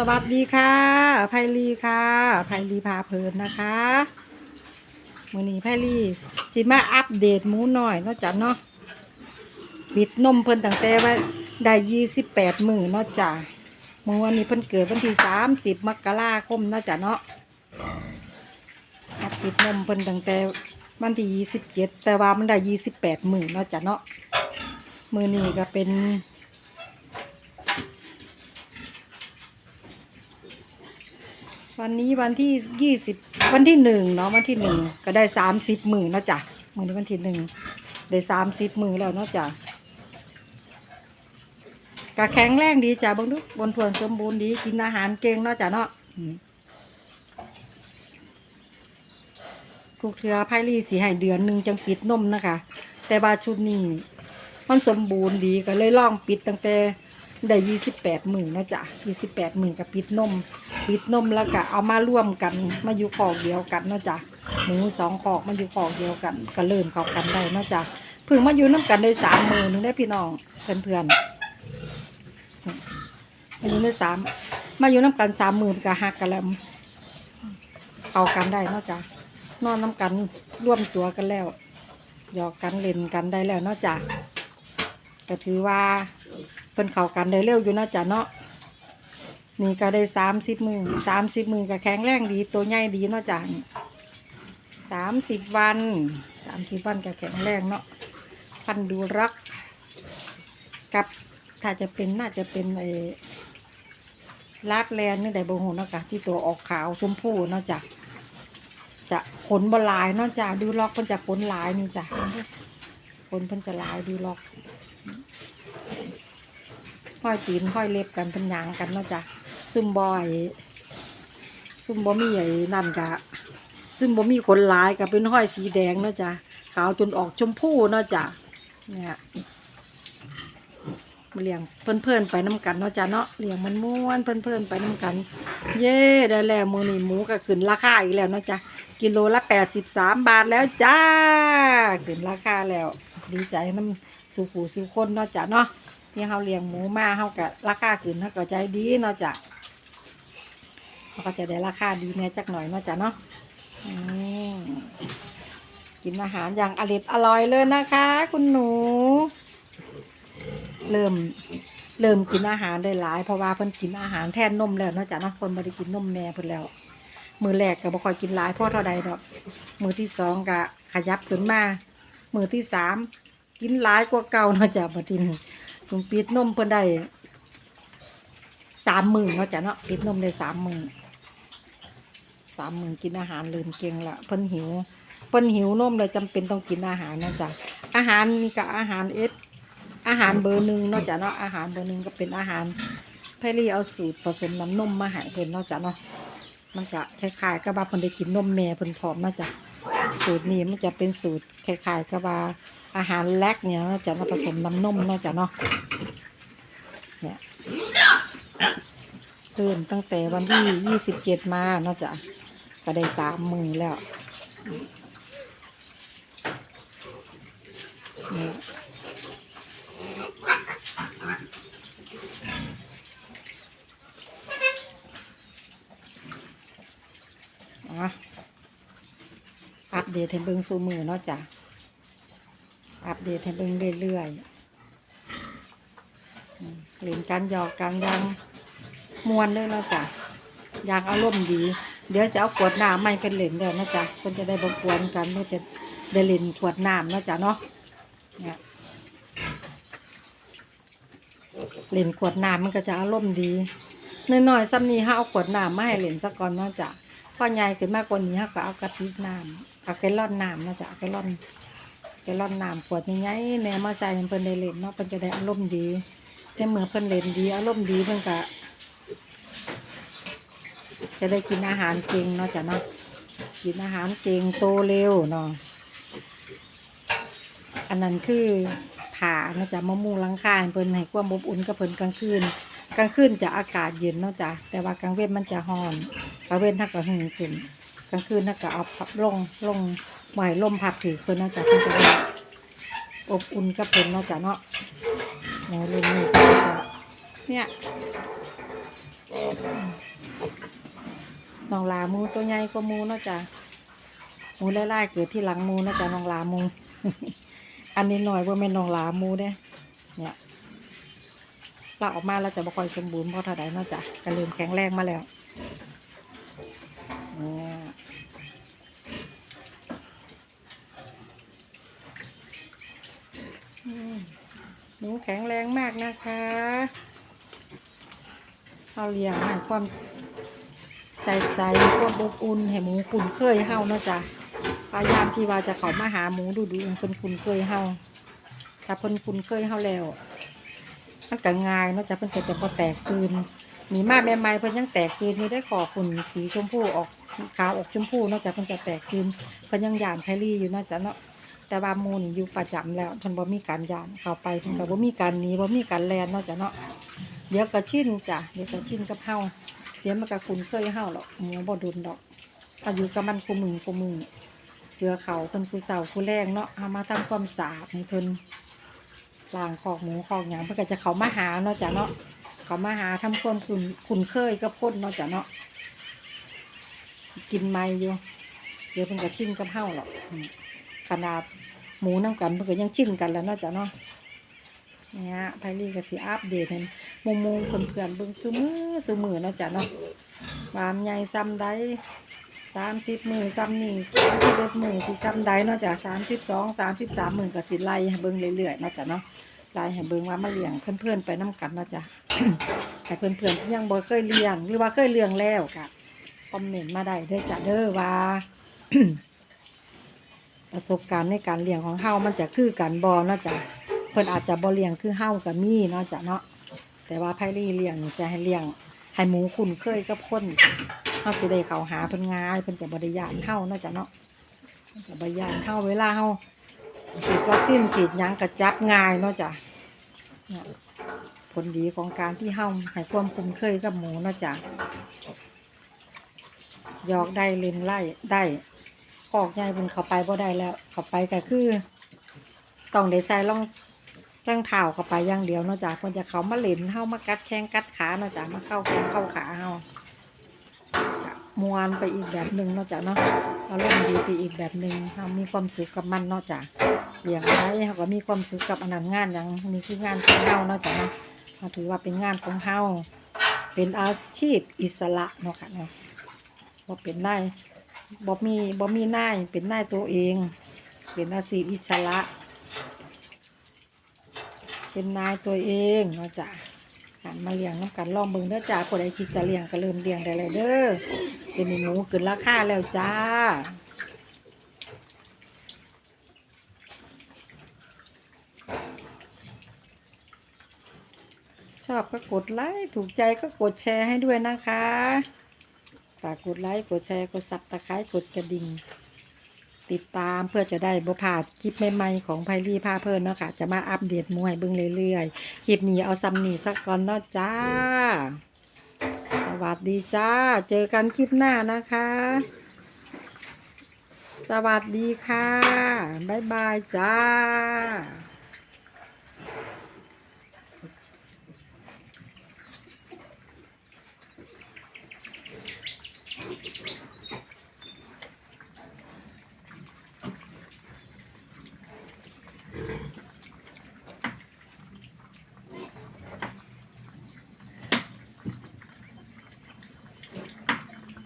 สวัสดีค่ะไพลีค่ะไพลีพาเพลินนะคะมือนี้ไพลีสิมาอัปเดตหมูหน่อยเนาะจ้ะเนาะปิดนมเพิ่นตั้งแต่ว่าได้ยี่สิบแปดมือเนาะจ้ะมือวันนี้เพิ่นเกิดวันที่สามสิบมกราคมเนาะจ้ะเนาะอัปปิดนมเพิ่นตั้งแต่วันที่ยี่สิบเจ็ดแต่ว่ามันได้ยี่สิบแปดมือเนาะจ้ะเนาะมือนี้ก็เป็น วันนี้วันที่ยี่สิบวันที่หนึ่งเนาะวันที่หนึ่งก็ได้สามสิบหมื่นเนาะจ้ะมื่อนี้วันที่หนึ่งได้สามสิบหมื่นแล้วเนาะจ้ะกะแข็งแรงดีจ้ะบางทุกบนทวนสมบูรณ์ดีกินอาหารเก่งเนาะจ้ะเนาะทุกเทือไพ่รีสีให้เดือนหนึ่งจังปิดนมนะคะ แต่บาชุดนี้มันสมบูรณ์ดีก็เลยล่องปิดตั้งแต่ ได้ยี่สิบแปดหมื่นนะจ้ะยี่สิบแปดหมื่นกับปิดนม ปิดนมแล้วก็เอามาร่วมกันมาอยู่ขอกเดียวกันนะจ้ะหมูสองขอกมาอยู่ขอกเดียวกัน ก็เริ่มเข้ากันได้นาะจ้ะเพิ่งมาอยู่น้ำกันได้สามมือนึงได้พี่น้องเพื่อนเพื่อนๆมาอยู่ได้สามมาอยู่น้ำกันสามหมื่นก็หักกันแล้วเอากันได้นาะจ้ะนอนน้ำกันร่วมตัวกันแล้วหยอกกันเล่นกันได้แล้วนาะจ้ะก็ถือว่า เพิ่นเข้ากันได้เร็วอยู่นาะจ้ะเนาะนี่ก็ได้สามสิบมือสามสิบมือก็แข็งแรงดีตัวใหญ่ดีเนาะจ้ะสามสิบวันสามสิบวันก็แข็งแรงเนาะพันดูรัก กับถ้าจะเป็นน่าจะเป็นไอ้ลาดแลนนี่ได้บงหูเนาะจ้ะที่ตัวออกขาวชมพูเนาะจ้ะจะขนบลายเนาะจ้ะดูล็อกเพิ่นจะขนลายนี่จ้ะขนเพิ่นจะลายดูล็อก ห้อยตีนห้อยเล็บกันเป็นยางกันเนาะจ้ะซุ่มบอยซุ่มบ่มีไอ้นั่นกะซุ่มบ่มีขนลายกับเป็นห้อยสีแดงเนาะจ้ะขาวจนออกชมพูเนาะจ้ะเนี่ยมาเลี้ยงเพื่อนๆไปน้ำกันเนาะจ้ะเนาะเลี้ยงมันม้วนเพื่อนๆไปน้ำกัน เย่ได้แล้วมือนี่หมูก็ขึ้นราคาอีกแล้วเนาะจ้ะกิโลละแปดสิบสามบาทแล้วจ้าขึ้นราคาแล้ว ดีใจน้ำสู่หูสู่คนเนาะจ้ะเนาะ ที่เขาเลี้ยงหมูมาเขาก็ราคาขึ้นเขาก็ใจดีเนาะจ้ะเขาก็จะได้ราคาดีเนี่ยจักหน่อยเนาะจ้ะเนาะกินอาหารอย่างอร่อยอร่อยเลยนะคะ คุณหนู เริ่มเริ่มกินอาหารได้หลายเพราะว่าเพิ่นกินอาหารแทนนมแล้วเนาะจ้ะเนาะเพิ่นไม่ได้กินนมแม่เพิ่นแล้ว มือแรกก็บ่ค่อยกินหลายเพราะเท่าใดดอก มือที่สองก็ขยับขึ้นมา มือที่สามกินหลายกว่าเก่าเนาะจ้ะบัดนี้ ถุงปิดนมเพิ่นได้สามหมื่นเนาะจ้ะเนาะปิดนมได้สามหมื่นสามหมื่นกินอาหารลืมเก่งละเพิ่นหิวเพิ่นหิวนมเลยจำเป็นต้องกินอาหารนะจ้ะอาหารนี่ก็อาหารเอสอาหารเบอร์หนึ่งเนาะจ้ะเนาะอาหารเบอร์หนึ่งก็เป็นอาหารไพรี่เอาสูตรผสมน้ำนมมาให้เพิ่นเนาะจ้ะเนาะมันก็คล้ายๆกับว่าเพิ่นได้กินนมแม่เพิ่นพร้อมเนาะจ้ะสูตรนี้มันจะเป็นสูตรคล้ายๆกับว่า อาหารแลกเนี่ยนาะจะมาผสมน้ำนมเนาะจ้ะเนาะเนี่ยเริ่มตั้งแต่วันที่ยี่สิบเจ็ดมาเนาะจ้ะก็ได้สามมือแล้วเนี่ยอะอัปเดตให้เบิ่งสูมือเนาะจ้ะ เดตให้เบิ่งเรื่อยๆอืมเล่นกันหยอกกันยังมวนเลยนาะจ้ะอยากอารมณ์ดี เดี๋ยวจะเอาขวดน้ำไม่เป็นเล่นเดี๋ยวนะจ๊ะคนจะได้บกวนกันเพื่อจะได้เล่นขวดน้ำนะจ้ะเนาะเนี่ยเล่นขวดน้ำมันก็จะอารมณ์ดีน้อยๆซ้ำนี้ฮะเอาขวดน้ำมาให้เล่นสักก่อนเนาะจ้ะพอใหญ่ขึ้นมากกว่านี้ฮะก็เอากระติกน้ำเอาแกลอนน้ำนะจ้ะเอาแกลอน กลลอนน้ำขวดใหญ่ๆแหนมาใส่ให้เพิ่นได้เล่นเนาะเพิ่นจะได้อารมณ์ดีแต่เมื่อเพิ่นเล่นดีอารมณ์ดีเพิ่นก็จะได้กินอาหารเก่งเนาะจ้ะเนาะกินอาหารเก่งโตเร็วเนาะอันนั้นคือผ่าเนาะจ้ะมะม่วงลังคาเพิ่นให้ความอบอุ่นกับเพิ่นกลางคืนกลางคืนจะอากาศเย็นเนาะจ้ะแต่ว่ากลางเว้นมันจะร้อนกลางเว้นถ้าก็หึงขึ้นกลางคืนถ้าก็เอาพับลงลง หมายลมพัดถือเพิ่นนะจ้ะเพิ่นจะได้อบอุ่นกับเพิ่นนาะจ้ะเนาะอย่างลมนี่ก็จะเนี่ยน้องลามูตัวใหญ่กว่าหมูเนาะจ้ะมูไล่ๆเกิดที่หลังมูนาะจ้ะน้องลามูอันนี้หน่อยว่าแม่นน้องลามูเด้เนี่ยเราออกมาแล้วจะบ่ค่อยสมบูรณ์เพราะเท่าใดเนาะจ้ะก็เริ่มแข็งแรงมาแล้วเนี่ยอืม หนูแข็งแรงมากนะคะเราเลี้ยงให้ความใส่ใจความอบอุ่นให้หมูคุ้นเคยเฮาเนาะจ้ะพยายามที่ว่าจะเขามาหาหมูดูดูเพิ่นคุ้นเคยเฮาถ้าเพิ่นคุ้นเคยเฮาแล้วมันก็ง่ายเนาะจ้ะเพิ่นก็จะบ่แตกตื่นมีมาใหม่ๆเพิ่นยังแตกตื่นนี่ได้ขอขุนสีชมพูออกขาวออกชมพูนาะจ้ะเพิ่นจะแตกตื่นเพิ่นยังย่านไพลี่อยู่นาะจ้ะเนาะ แต่ว่าหมูนี่อยู่ประจำแล้วเพิ่นบ่มีการย่านเข้าไปเพิ่นก็บ่มีการหนีบ่มีการแล่นเนาะจ้ะเนาะเดี๋ยวก็ชินจ้ะเดี๋ยวก็ชินกับเฮาเดี๋ยวมันก็คุ้นเคยเฮาหรอกหมูบ่ดุนดอกเอาอยู่กับมันกูมือกูมือเกลือเขาเพิ่นกูเสากูแรงเนาะเอามาทำความสะอาดให้เพิ่นล่างคอกหมูคอกหยังเพื่อจะเขามาหาเนาะจ้ะเนาะเขามาหาทำความคุ้นคุ้นเคยกับพ่นเนาะจ้ะเนาะกินไม่อยู่เดี๋ยวเพิ่นก็ชินกับเฮาหรอกอืม ขนาดหมูน้ำกันเพิ่นก็ยังชินกันแล้วนาะจ้ะเนาะเนี่ยไพลี่ก็สิอัปเดตให้หมุมมุมเพื่อนๆเบิ่งซุมือซุมือนาะจ้ะเนาะบามใหญ่ซ้ำใดสามสิบมือซ้ำนี่สามสิบเอ็ดมือสิซ้ำใดเนาะจ้ะสามสิบสองสามสิบสามมือก็สิไล่ให้เบิ่งเรื่อยๆนาะจ้ะเนาะลายให้เบิ่งว่ามาเลี้ยงเพื่อนๆไปน้กันเนะจ้ะให้เพื่อนๆที่ยังบ่เคยเลี้ยง หรือว่าเคยเลี้ยงแล้วก็คอมเมนต์มาได้เด้อจ้ะเด้อว่า ประสบการณ์ในการเลี้ยงของเฮามันจะคือกันบ่เนาะจ้ะเพิ่นอาจจะบ่เลี้ยงคือเฮาก็มีเนาะจ้ะเนาะแต่ว่าไผลี่เลี้ยงนี่จะให้เลี้ยงให้หมูคุ้นเคยกับคนเฮาสิได้เข้าหาเพิ่นง่ายเพิ่นจะบ่ได้ย่านเฮาเนาะจ้ะเนาะเพิ่นจะบ่ย่านเฮาเวลาเฮาฉีดวัคซีนฉีดหยังกระจับง่ายเนาะจ้ะเนี่ยผลดีของการที่เฮาให้ความคุ้นเคยกับหมูเนาะจ้ะยอกได้เล่นไล่ได้ คอกใหญ่เป็นเขาไปบ่ได้แล้ว เขาไปก็คือ ต้องได้ใส่รองรองเท้าเข้าไปอย่างเดียวเนาะจ้ะเพิ่นจะเขามาเล่นเฮามากัดแข้งกัดขาเนาะจ้ะมาเข้าแข้งเข้าขาเฮามวนไปอีกแบบหนึ่งเนาะจ้ะเนาะอารมณ์ดีไปอีกแบบหนึ่งเฮามีความสุขกับมันเนาะจ้ะเลี้ยงไว้เขาก็มีความสุขกับอันนั้นงานอย่างนี้คืองานของเฮาเนาะจ้ะเนาะเราถือว่าเป็นงานของเฮาเป็นอาชีพอิสระเนาะค่ะเนาะบ่าเป็นนาย บ่มีบ่มีนายเป็นนายตัวเอง เป็นอาชีพอิสระ เป็นนายตัวเองเนาะจ้ะหันมาเลี้ยงน้ำกันลองเบิ่งเด้อจ้าผู้ใดคิดจะเลี้ยงก็เริ่มเลี้ยงได้เลยเด้อเป็นหมูขึ้นราคาแล้วจ้าชอบก็กดไลค์ ถูกใจก็กดแชร์ให้ด้วยนะคะ ฝากกดไลค์ กดแชร์ กดซับตะไคร้กดกระดิ่ง ติดตามเพื่อจะได้บ่พลาดคลิปใหม่ๆของไพลี่พาเพลินเนาะค่ะ จะมาอัปเดตมวยเบิ่งเรื่อยๆ คลิปนี้เอาซัมนี่สักก่อนเนาะจ้า สวัสดีจ้า เจอกันคลิปหน้านะคะ สวัสดีค่ะ บ๊ายบายจ้า